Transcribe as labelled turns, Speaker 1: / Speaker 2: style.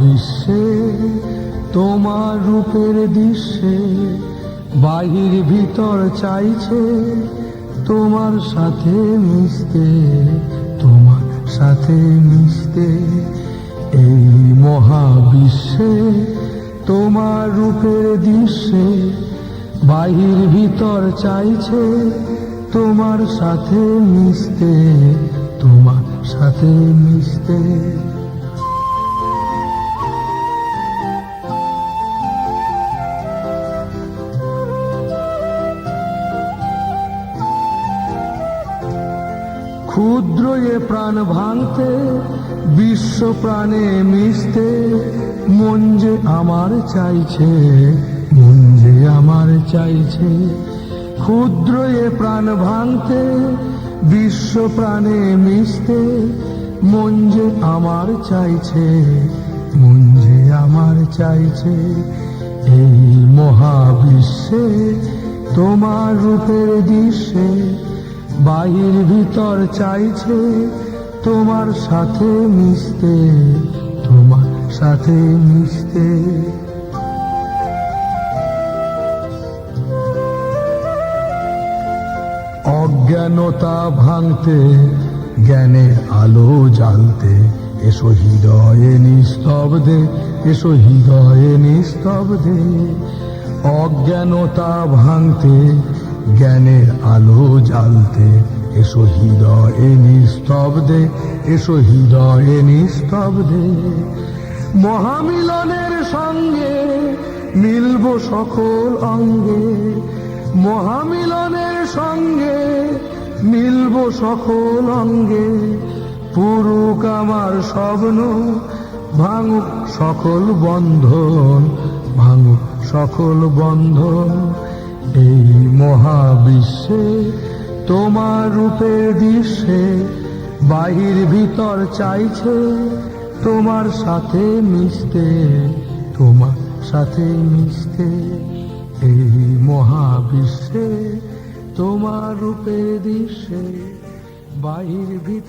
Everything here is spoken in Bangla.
Speaker 1: বিশ্বে তোমার রূপের দৃশ্যে, বাহির ভিতর চাইছে তোমার সাথে মিশতে, তোমার সাথে মিশতে। এই মহাবিশ্বে, তোমার রূপের দৃশ্যে, বাহির ভিতর চাইছে তোমার সাথে মিশতে, তোমার সাথে মিশতে। ক্ষুদ্র এ প্রাণ ভাঙতে, বিশ্ব প্রাণে মিশতে, মন যে আমার চাইছে, মন যে আমার চাইছে। ক্ষুদ্র এ প্রাণ ভাঙতে, বিশ্ব প্রাণে মিশতে, মন যে আমার চাইছে, মন যে আমার চাইছে। এই মহাবিশ্বে, তোমার রূপের দৃশ্যে বাহির ভিতর চাইছে তোমার সাথে মিশতে, তোমার সাথে মিশতে। অজ্ঞানতা ভাঙতে, জ্ঞানের আলো জানতে এসো হৃদয়ে নিস্তব্ধে, এসো হৃদয়ে নিস্তব্ধে। অজ্ঞানতা ভাঙতে জ্ঞানের আলো জ্বালতে, এসো হৃদয়ে নিস্তব্ধে, এসো হৃদয়ে নিস্তব্ধে। মহামিলনের সঙ্গে মিলব সকল অঙ্গে, মহামিলনের সঙ্গে মিলব সকল অঙ্গে। পুরুক আমার স্বপ্ন, ভাঙুক সকল বন্ধন, ভাঙুক সকল বন্ধন। এই মহাবিশ্বে তোমার রূপের দৃশ্যে বাহির ভিতর চাইছে তোমার সাথে মিশতে, তোমার সাথে মিশতে। এই মহাবিশ্বে তোমার রূপের দৃশ্যে বাহির ভিতর